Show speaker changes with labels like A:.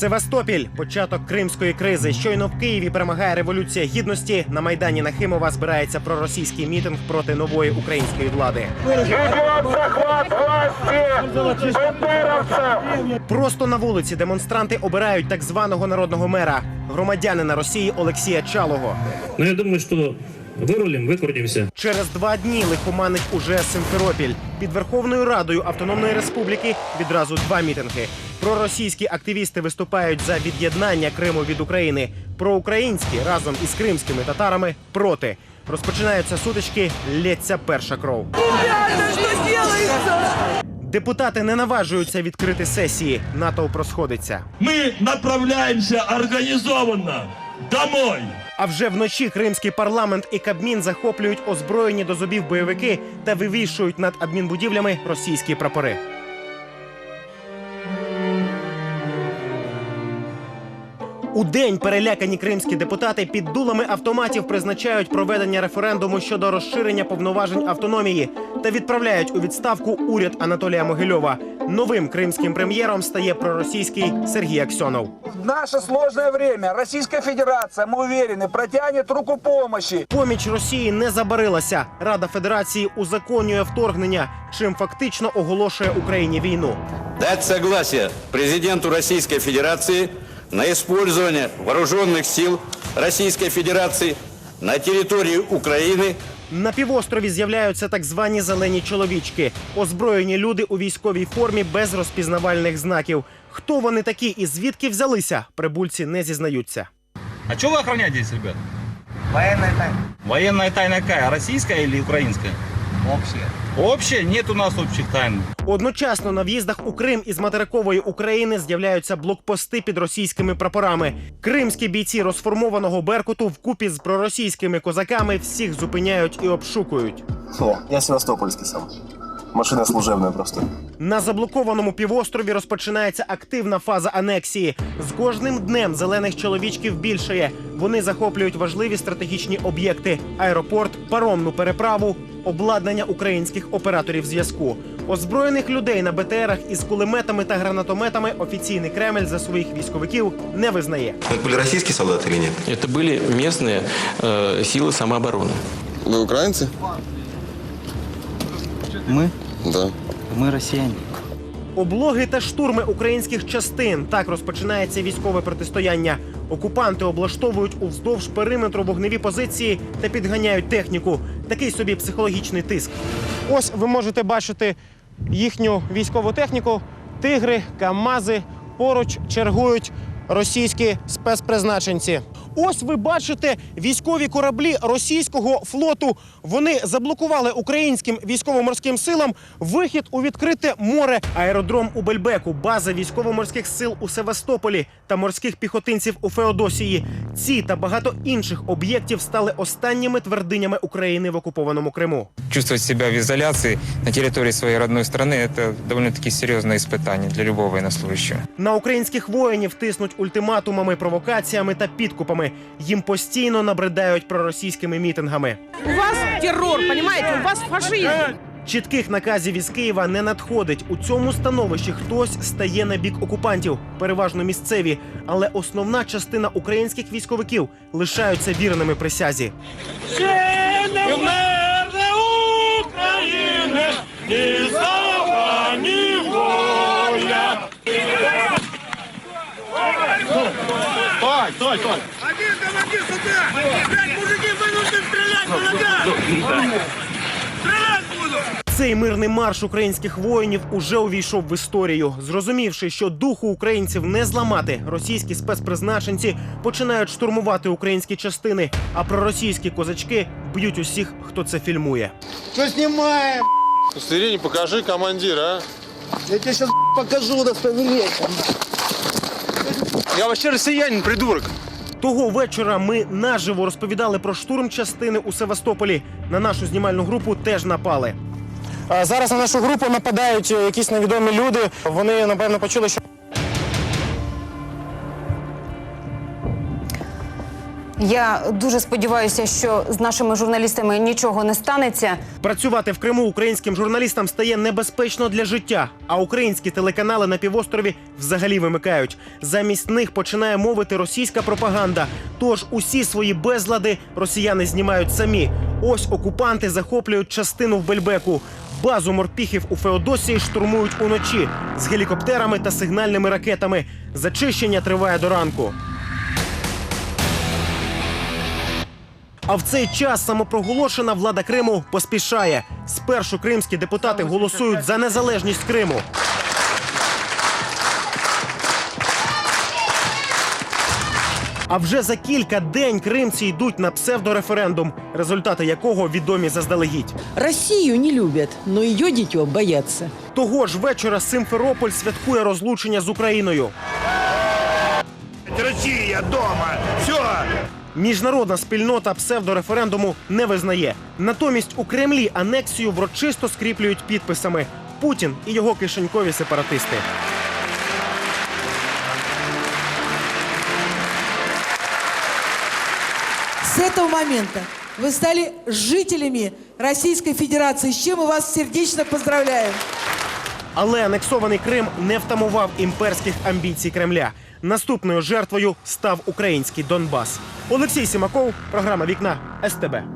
A: Севастопіль початок кримської кризи. Щойно в Києві перемагає революція гідності. На майдані Нахимова збирається проросійський мітинг проти нової української влади. Просто на вулиці демонстранти обирають так званого народного мера, громадянина Росії Олексія Чалого.
B: Но я думаю, что вырулим, выкрутимся.
A: Через два дні лихоманить уже Симферопіль. Під Верховною Радою Автономної Республіки відразу два мітинги. Проросійські активісти виступають за від'єднання Криму від України. Проукраїнські разом із кримськими татарами проти. Розпочинаються сутички, лється перша кров. Депутати не наважуються відкрити сесії. Натовп розходиться.
C: Мы направляемся организованно домой.
A: А вже вночі кримський парламент і Кабмін захоплюють озброєні до зубів бойовики та вивішують над адмінбудівлями російські прапори. У день перелякані кримські депутати під дулами автоматів призначають проведення референдуму щодо розширення повноважень автономії та відправляють у відставку уряд Анатолія Могильова. Новим кримським прем'єром стає проросійський Сергій Аксьонов.
D: Наше сложное время Российская Федерация, мы уверены, протянет руку помощи.
A: Поміч Росії не забарилася. Рада Федерації узаконює вторгнення, чим фактично оголошує Україні війну.
E: дать согласие президенту Российской Федерации на использование вооруженных сил Российской Федерации на территории Украины
A: На півострові з'являються так звані зелені чоловічки, озброєні люди у військовій формі без розпізнавальних знаків. Хто вони такі і звідки взялися? Прибульці не зізнаються.
F: А что вы охраняетесь, ребят?
D: Военная тайна.
F: Военная тайна какая? Российская или украинская?
D: Общая.
F: Общая? Нет у нас общих тайн.
A: Одночасно на в'їздах у Крим із материкової України з'являються блокпости під російськими прапорами. Кримські бійці розформованого Беркуту вкупі з проросійськими козаками всіх зупиняють і обшукують.
G: О, я Севастопольський сам. Машина служебная просто.
A: На заблокованому півострові розпочинається активна фаза анексії. З кожним днем зелених чоловічків більшає. Вони захоплюють важливі стратегічні об'єкти: аеропорт, паромну переправу, обладнання українських операторів зв'язку. Озброєних людей на БТРах із кулеметами та гранатометами офіційний Кремль за своїх військовиків не визнає.
H: Это были российские солдаты или нет?
I: Это были местные э, силы самообороны.
J: Вы украинцы?
K: Мы?
J: Да.
K: Мы россияне.
A: Облоги та штурми українських частин. Так розпочинається військове протистояння. Окупанти облаштовують уздовж периметру вогневі позиції та підганяють техніку. Такий собі психологічний тиск. Ось ви можете бачити їхню військову техніку. Тигри, камази поруч чергують російські спецпризначенці. Ось ви бачите військові кораблі російського флоту. Вони заблокували українським військово-морським силам вихід у відкрите море. Аеродром у Бельбеку, база військово-морських сил у Севастополі та морських піхотинців у Феодосії. Ці та багато інших об'єктів стали останніми твердинями України в окупованому Криму.
L: чувствовать себя в изоляции на территории своей родной страны – это довольно-таки серьезное испытание для любого военнослужащего.
A: На українських воїнів тиснуть ультиматумами, провокаціями та підкупами. Їм постійно набридають проросійськими мітингами.
M: У вас террор, понимаете? У вас фашизм.
A: Чітких наказів із Києва не надходить. У цьому становищі хтось стає на бік окупантів, переважно місцеві. Але основна частина українських військовиків лишаються вірними присязі. Цей мирний марш українських воїнів уже увійшов в історію. Зрозумівши, що духу українців не зламати, російські спецпризначенці починають штурмувати українські частини, а проросійські козачки б'ють усіх, хто це фільмує.
D: Что снимаем?
J: Удостоверение покажи, командир, а.
D: Я тебе сейчас покажу удостоверение.
J: Я вообще россиянин, придурок.
A: Того вечора ми наживо розповідали про штурм частини у Севастополі. На нашу знімальну групу теж напали. Зараз на нашу групу нападають е, якісь невідомі люди. Вони напевно почули, що
K: Я дуже сподіваюся, що з нашими журналістами нічого не станеться.
A: Працювати в Криму українським журналістам стає небезпечно для життя, а українські телеканали на півострові взагалі вимикають. Замість них починає мовити російська пропаганда. Тож усі свої безлади росіяни знімають самі. Ось окупанти захоплюють частину в Бельбеку. Базу морпіхів у Феодосії штурмують уночі з гелікоптерами та сигнальними ракетами. Зачищення триває до ранку. А в цей час самопроголошена влада Криму поспішає. Спершу кримські депутати голосують за незалежність Криму. А вже за кілька день кримці йдуть на псевдореферендум, результати якого відомі заздалегідь.
M: Россию не любят, но ее дитё боятся.
A: Того ж вечора Симферополь святкує розлучення з Україною.
C: Россия дома! Все!
A: Міжнародна спільнота псевдореферендуму не визнає. Натомість у Кремлі анексію врочисто скріплюють підписами Путін і його кишенькові сепаратисти.
M: С этого момента вы стали жителями Российской Федерации, с чем мы вас сердечно поздравляем.
A: Але анексований Крим не втамував імперських амбіцій Кремля. Наступною жертвою став український Донбас. Олексій Сімаков, програма Вікна СТБ.